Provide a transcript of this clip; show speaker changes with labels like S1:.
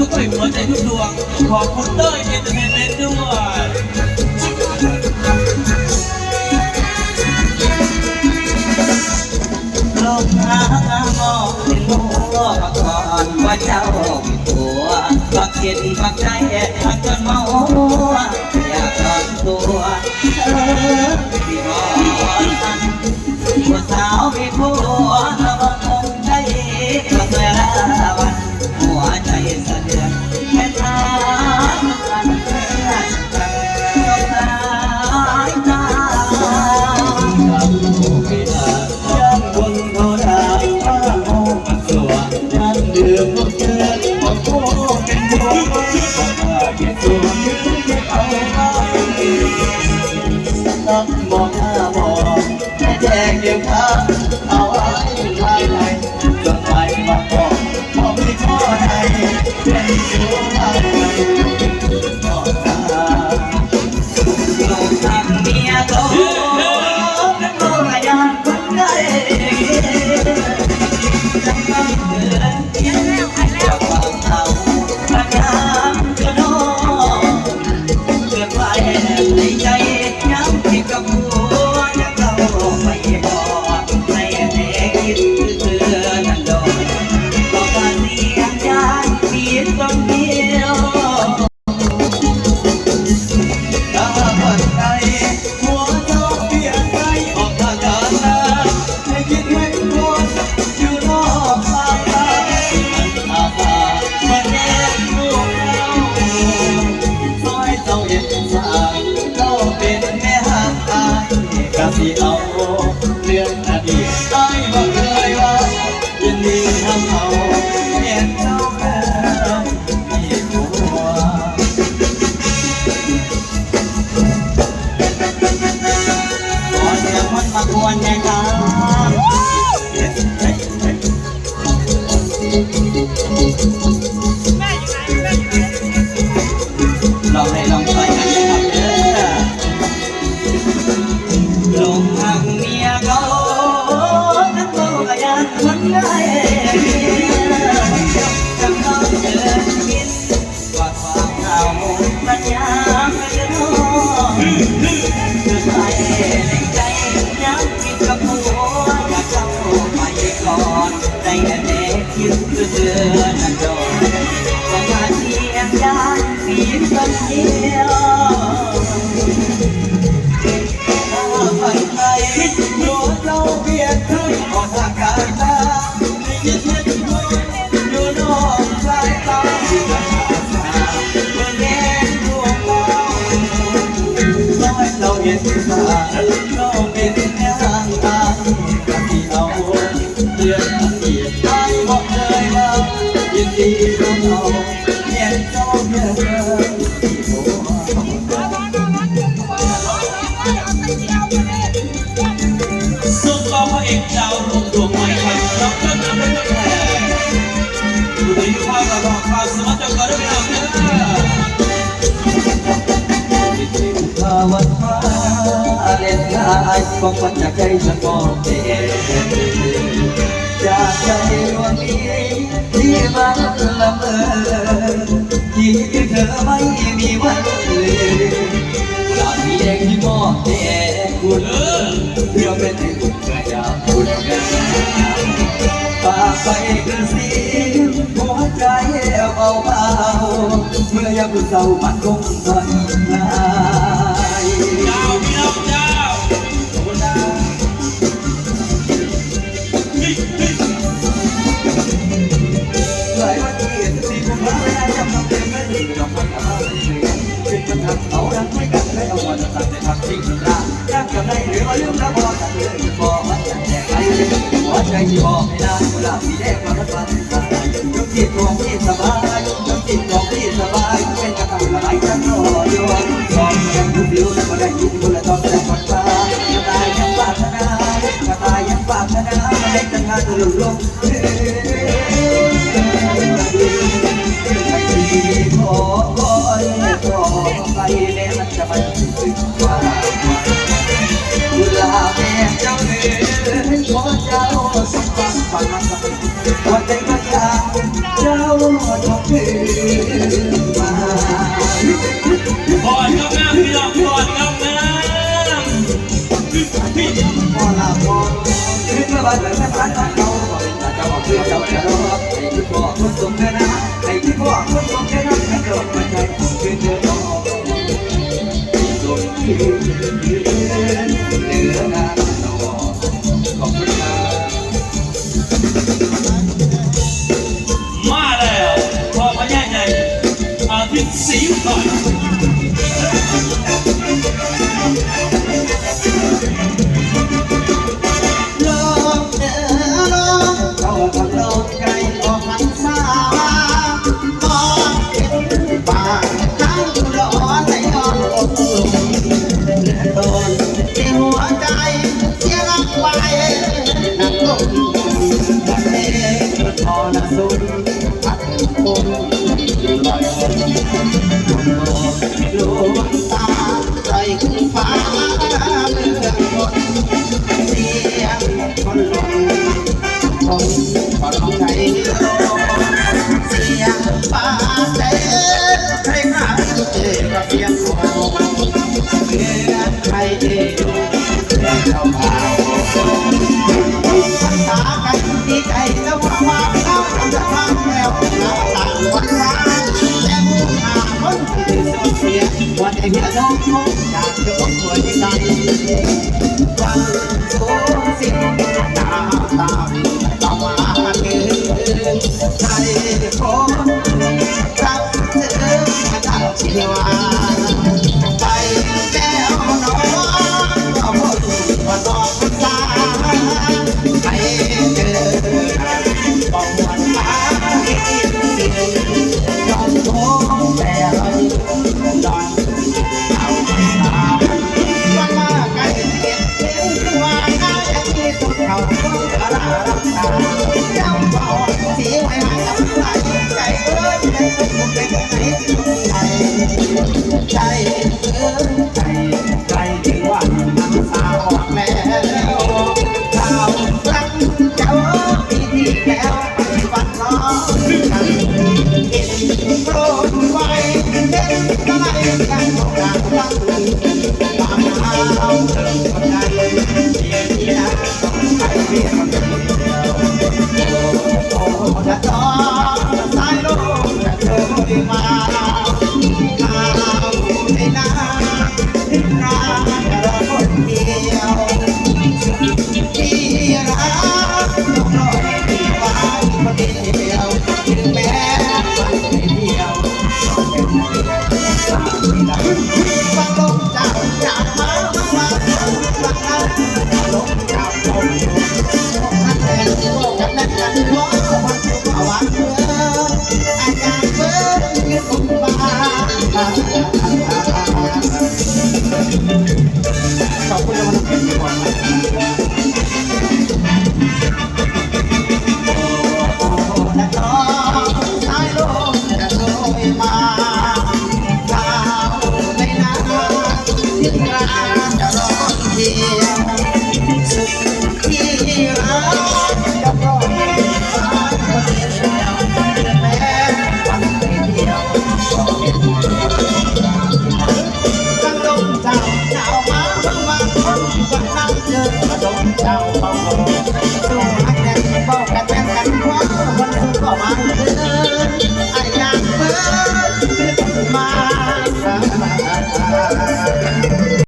S1: ทุกกลิ่นหัวใจทุกดวง ขอบคุณเต้ยเอนเตอร์เทนเมนต์ด้วย
S2: ลมหามองเห็นหัวก่อนว่าเจ้ามีผัวบักเห็น
S3: ปักใจบัก
S2: จนมอง
S3: Thank you. ลองให้ลองต่กันเด้
S2: อลงทางเมียเขาทั้งเบยากมันได้ นันด
S3: อนก็มาเทียงยานเปี
S1: นต้นเดี
S3: ยว เล่นลายคงมันอยากใจจะมองเองจากใจดวงนี้ที่มันละเมอที่เธอไม่มีวันเลยอยากมีเองที่มองเองคุณเพื่อเป็นที่คุณเคยอยากคุณฝากไปกระซิบหัวใจเบาๆเมื่อยามเศร้ามันคงทน
S1: นา
S3: ใจที่บอกไม่ได้กุหลาบสีแดงมาทัดวันจิตของที่สบายจิตของที่สบายเป็นกระต่ายละไรกันก็รอยอมลองแข่งทุกเลี้แล้ได้ยินคนละต้องแต่ฝัดตากระต่ายยังปากชนะกระต่ายยังปากชนะไม่เล่นกันงานตลุลงขอคอยขอไปแม้มันจะไม่ถึงว่า บ้านของเราเป็นตาเจ้าเพื่
S1: อ
S2: เจ้าจะรอดให้คิดว่าคนสมแค่นะให้คิดว่าคนสมแค่นะให้โดนมันใจคืนเจ้ององ so น้องมุกจากเดือดหัวใจฟังโคสิตาตาตาว่าเธอใครคนเธอดังชีวา มา